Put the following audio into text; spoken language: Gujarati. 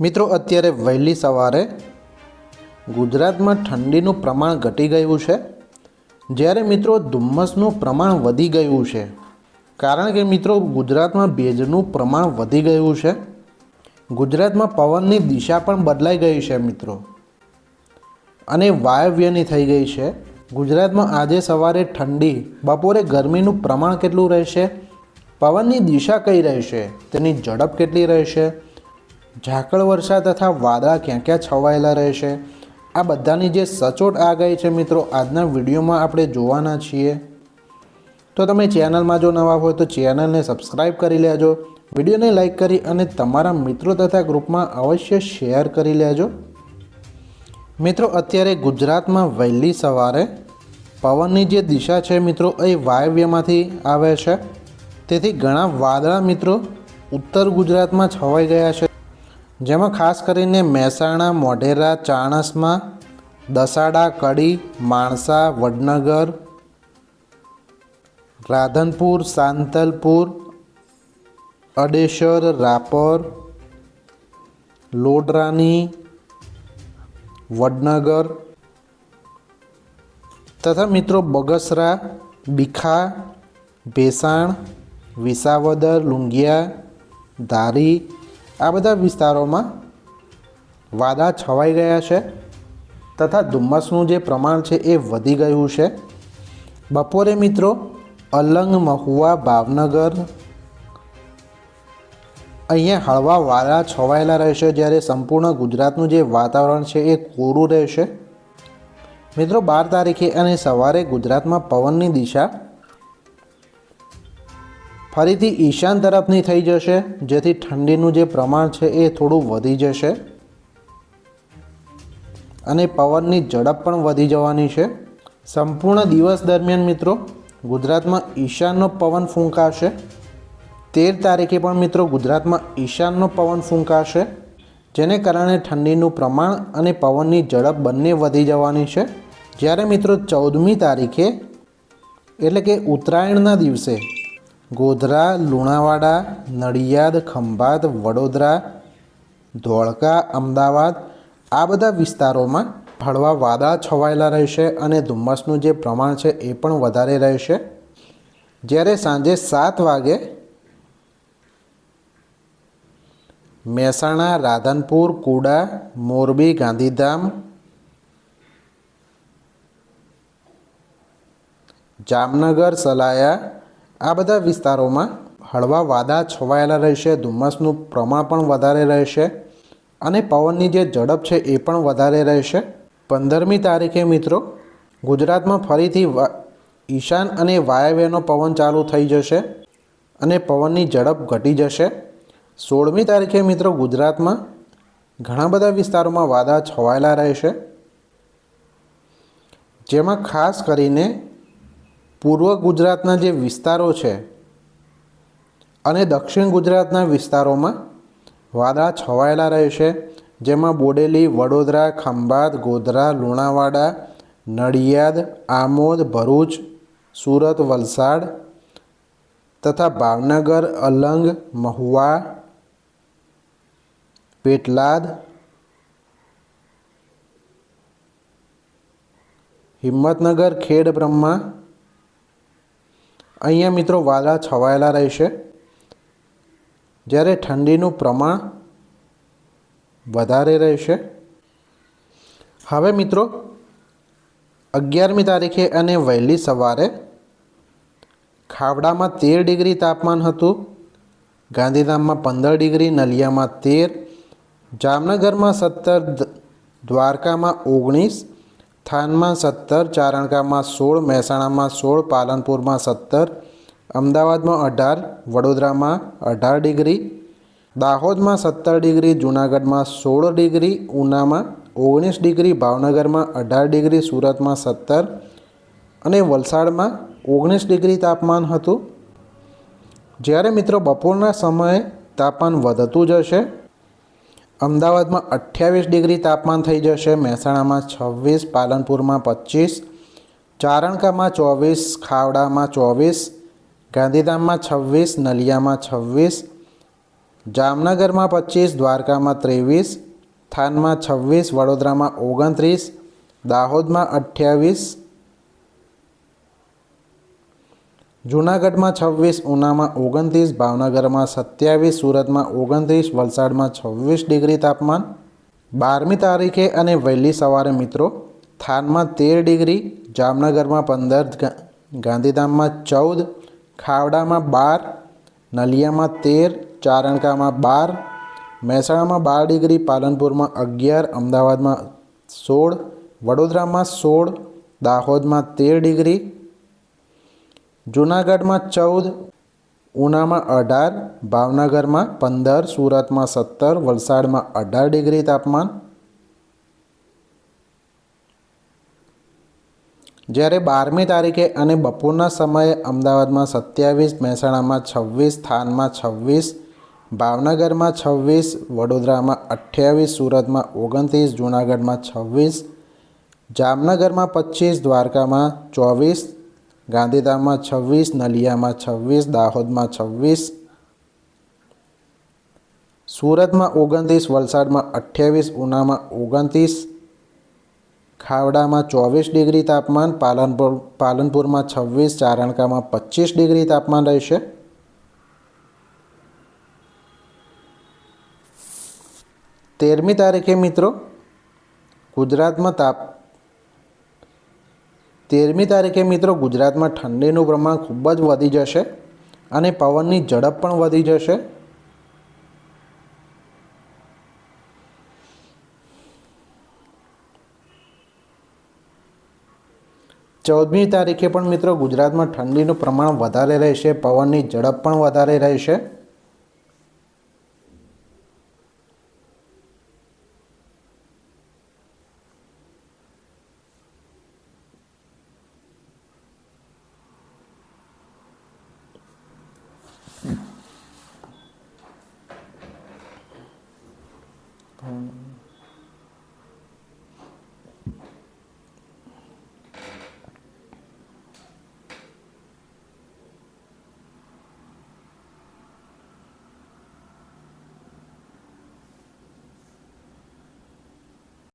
મિત્રો, અત્યારે વહેલી સવારે ગુજરાતમાં ઠંડીનું પ્રમાણ ઘટી ગયું છે. જ્યારે મિત્રો, ધુમ્મસનું પ્રમાણ વધી ગયું છે. કારણ કે મિત્રો, ગુજરાતમાં ભેજનું પ્રમાણ વધી ગયું છે. ગુજરાતમાં પવનની દિશા પણ બદલાઈ ગઈ છે મિત્રો. અને વાયવ્યની થઈ ગઈ છે. ગુજરાતમાં આજે સવારે ઠંડી, બપોરે ગરમીનું પ્રમાણ કેટલું રહેશે? પવનની દિશા કઈ રહેશે? તેની ઝડપ કેટલી રહેશે? ઝાકળ વર્ષા તથા વાદળા ક્યાં ક્યાં છવાયેલા રહેશે? આ બધાની જે સચોટ આગાહી છે મિત્રો, આજના વિડીયોમાં આપણે જોવાના છીએ. તો તમે ચેનલમાં જો નવા હોય તો ચેનલને સબસ્ક્રાઈબ કરી લેજો, વિડીયોને લાઈક કરી અને તમારા મિત્રો તથા ગ્રુપમાં અવશ્ય શેર કરી લેજો. મિત્રો, અત્યારે ગુજરાતમાં વહેલી સવારે પવનની જે દિશા છે મિત્રો, એ વાયવ્યમાંથી આવે છે. તેથી ઘણા વાદળા મિત્રો ઉત્તર ગુજરાતમાં છવાઈ ગયા છે. જેમાં ખાસ કરીને મહેસાણા, મોઢેરા, ચાણસમાં, દસાડા, કડી, માણસા, વડનગર, રાધનપુર, સાંતલપુર અડેશ્વર રાપર, લોડરાની, વડનગર તથા મિત્રો બગસરા, બીખા, ભેસાણ, વિસાવદર, લુંગિયા, ધારી આ બધા વિસ્તારોમાં વાદા છવાઈ ગયા છે તથા ધુમ્મસનું જે પ્રમાણ છે એ વધી ગયું છે. બપોરે મિત્રો, અલંગ મહુવા ભાવનગર, અહીંયા હળવા વાદળા છવાયેલા રહેશે જ્યારે સંપૂર્ણ ગુજરાતનું જે વાતાવરણ છે એ કોરું રહેશે. મિત્રો, બાર તારીખે અને સવારે ગુજરાતમાં પવનની દિશા ફરીથી ઈશાન તરફની થઈ જશે. જેથી ઠંડીનું જે પ્રમાણ છે એ થોડું વધી જશે. અને પવનની ઝડપ પણ વધી જવાની છે. સંપૂર્ણ દિવસ દરમિયાન મિત્રો, ગુજરાતમાં ઈશાનનો પવન ફૂંકાશે. તેર તારીખે પણ મિત્રો, ગુજરાતમાં ઈશાનનો પવન ફૂંકાશે. જેને કારણે ઠંડીનું પ્રમાણ અને પવનની ઝડપ બંને વધી જવાની છે. જ્યારે મિત્રો, ચૌદમી તારીખે, એટલે કે ઉત્તરાયણના દિવસે ગોધરા, લુણાવાડા, નડિયાદ, ખંભાત, વડોદરા, ધોળકા, અમદાવાદ આ બધા વિસ્તારોમાં હળવા વાદળા છવાયેલા રહેશે અને ધુમ્મસનું જે પ્રમાણ છે એ પણ વધારે રહેશે. જ્યારે સાંજે સાત વાગે મહેસાણા, રાધનપુર, કુડા, મોરબી, ગાંધીધામ, જામનગર, સલાયા આ બધા વિસ્તારોમાં હળવા વાદા છવાયેલા રહેશે, ધુમ્મસનું પ્રમાણ પણ વધારે રહેશે અને પવનની જે ઝડપ છે એ પણ વધારે રહેશે. પંદરમી તારીખે મિત્રો, ગુજરાતમાં ફરીથી ઈશાન અને વાયવ્યનો પવન ચાલુ થઈ જશે અને પવનની ઝડપ ઘટી જશે. સોળમી તારીખે મિત્રો, ગુજરાતમાં ઘણા બધા વિસ્તારોમાં વાદા છવાયેલા રહેશે. જેમાં ખાસ કરીને પૂર્વ ગુજરાતના જે વિસ્તારો છે અને દક્ષિણ ગુજરાતના વિસ્તારોમાં વાદળા છવાયેલા રહેશે, જેમાં બોડેલી, વડોદરા, ખંભાત, ગોધરા, લુણાવાડા, નડિયાદ, આમોદ, ભરૂચ, સુરત, વલસાડ તથા ભાવનગર, અલંગ, મહુવા, પેટલાદ, હિંમતનગર, ખેડ બ્રહ્મા અહીંયા મિત્રો વાદળા છવાયેલા રહેશે. જ્યારે ઠંડીનું પ્રમાણ વધારે રહેશે. હવે મિત્રો, અગિયારમી તારીખે અને વહેલી સવારે ખાવડામાં તેર ડિગ્રી તાપમાન હતું. ગાંધીધામમાં પંદર ડિગ્રી, નલિયામાં તેર, જામનગરમાં સત્તર દ્વારકામાં ઓગણીસ થાનમાં સત્તર ચારણકામાં સોળ, મહેસાણામાં સોળ, પાલનપુરમાં સત્તર, અમદાવાદમાં અઢાર, વડોદરામાં અઢાર ડિગ્રી, દાહોદમાં સત્તર ડિગ્રી, જૂનાગઢમાં સોળ ડિગ્રી, ઉનામાં ઓગણીસ ડિગ્રી, ભાવનગરમાં અઢાર ડિગ્રી, સુરતમાં સત્તર અને વલસાડમાં ઓગણીસ ડિગ્રી તાપમાન હતું. જ્યારે મિત્રો બપોરના સમયે તાપમાન વધતું જશે અમદાવાદમાં અઠ્યાવીસ ડિગ્રી તાપમાન થઈ જશે, મહેસાણામાં છવ્વીસ, પાલનપુરમાં પચીસ, ચારણકામાં ચોવીસ, ખાવડામાં ચોવીસ, ગાંધીધામમાં છવ્વીસ, નલિયામાં છવ્વીસ, જામનગરમાં પચીસ, દ્વારકામાં ત્રેવીસ, થાનમાં છવ્વીસ, વડોદરામાં ઓગણત્રીસ, દાહોદમાં અઠ્યાવીસ જૂનાગઢમાં છવ્વીસ, ઉનામાં ઓગણત્રીસ, ભાવનગરમાં સત્યાવીસ, સુરતમાં ઓગણત્રીસ, વલસાડમાં છવ્વીસ ડિગ્રી તાપમાન. બારમી તારીખે અને વહેલી સવારે મિત્રો થાનમાં તેર ડિગ્રી, જામનગરમાં પંદર ગાંધીધામમાં ચૌદ, ખાવડામાં બાર, નલિયામાં તેર, ચારણકામાં બાર, મહેસાણામાં બાર ડિગ્રી, પાલનપુરમાં અગિયાર, અમદાવાદમાં સોળ, વડોદરામાં સોળ, દાહોદમાં તેર ડિગ્રી જૂનાગઢમાં ચૌદ, ઉનામાં અઢાર, ભાવનગરમાં પંદર, સુરતમાં સત્તર, વલસાડમાં અઢાર ડિગ્રી તાપમાન. જ્યારે બારમી તારીખે અને બપોરના સમયે અમદાવાદમાં સત્યાવીસ, મહેસાણામાં છવ્વીસ, થાનમાં છવ્વીસ, ભાવનગરમાં છવ્વીસ, વડોદરામાં અઠ્યાવીસ, સુરતમાં ઓગણત્રીસ, જૂનાગઢમાં છવ્વીસ, જામનગરમાં પચીસ, દ્વારકામાં ચોવીસ ગાંધીધામમાં છવ્વીસ, નલિયામાં છવ્વીસ, દાહોદમાં છવ્વીસ, સુરતમાં ઓગણત્રીસ, વલસાડમાં અઠ્યાવીસ, ઉનામાં ઓગણત્રીસ, ખાવડામાં ચોવીસ ડિગ્રી તાપમાન, પાલનપુર, પાલનપુરમાં છવ્વીસ, ચારણકામાં પચીસ ડિગ્રી તાપમાન રહેશે. તેરમી તારીખે મિત્રો ગુજરાતમાં તાપ તેરમી તારીખે મિત્રો ગુજરાતમાં ઠંડીનું પ્રમાણ ખૂબ જ વધી જશે અને પવનની ઝડપ પણ વધી જશે. ચૌદમી તારીખે પણ મિત્રો ગુજરાતમાં ઠંડીનું પ્રમાણ વધારે રહેશે, પવનની ઝડપ પણ વધારે રહેશે.